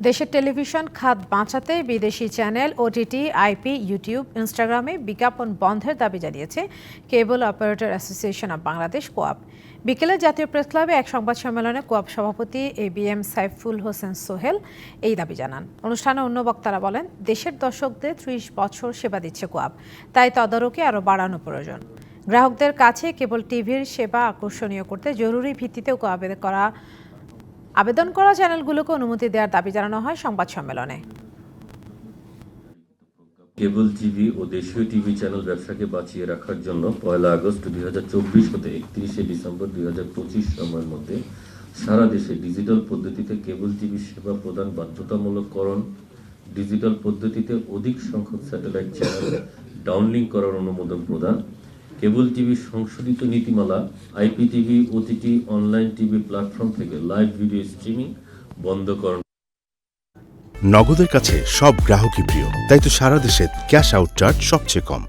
দেশের টেলিভিশন খাত বাঁচাতে বিদেশি চ্যানেল ওটিটি, আইপি, ইউটিউব, ইনস্টাগ্রামে বিজ্ঞাপন বন্ধের দাবি জানিয়েছে cable operator association of Bangladesh KOAB বিকেলে জাতীয় প্রেস ক্লাবে এক সংবাদ সম্মেলনে কোয়াব সভাপতি A B M Saiful Hossain Sohel এই দাবি জানান। অনুষ্ঠানে অন্য বক্তারা বলেন, দেশের দর্শকদের ত্রিশ বছর সেবা দিচ্ছে কোয়াব তাই তদারকি আরও বাড়ানো প্রয়োজন। গ্রাহকদের কাছে কেবল টিভির সেবা আকর্ষণীয় করতে জরুরি ভিত্তিতেও কোয়াবে করা আবেদন করা চ্যানেলগুলোকে অনুমতি দেওয়ার দাবি জানানো হয় সংবাদ সম্মেলনে। কেবল টিভি ও দেশীয় টিভি চ্যানেল ব্যবসাকে বাঁচিয়ে রাখার জন্য পয়লা আগস্ট দুই হতে একত্রিশে ডিসেম্বর দুই হাজার পঁচিশ সময়ের মধ্যে সারা দেশে ডিজিটাল পদ্ধতিতে কেবল টিভি সেবা প্রদান বাধ্যতামূলককরণ, ডিজিটাল পদ্ধতিতে অধিক সংখ্যক স্যাটেলাইট চ্যানেল ডাউনলিঙ্ক করার অনুমোদন প্রদান কেবল টিভি সংশোধিত নীতিমালা, IPTV, OTT, online TV platform থেকে লাইভ ভিডিও স্ট্রিমিং বন্ধ বন্ধকরণ নগদের কাছে সব গ্রাহকই প্রিয়, তাই তো সারা দেশে ক্যাশ আউট চার্জ সবচেয়ে কম।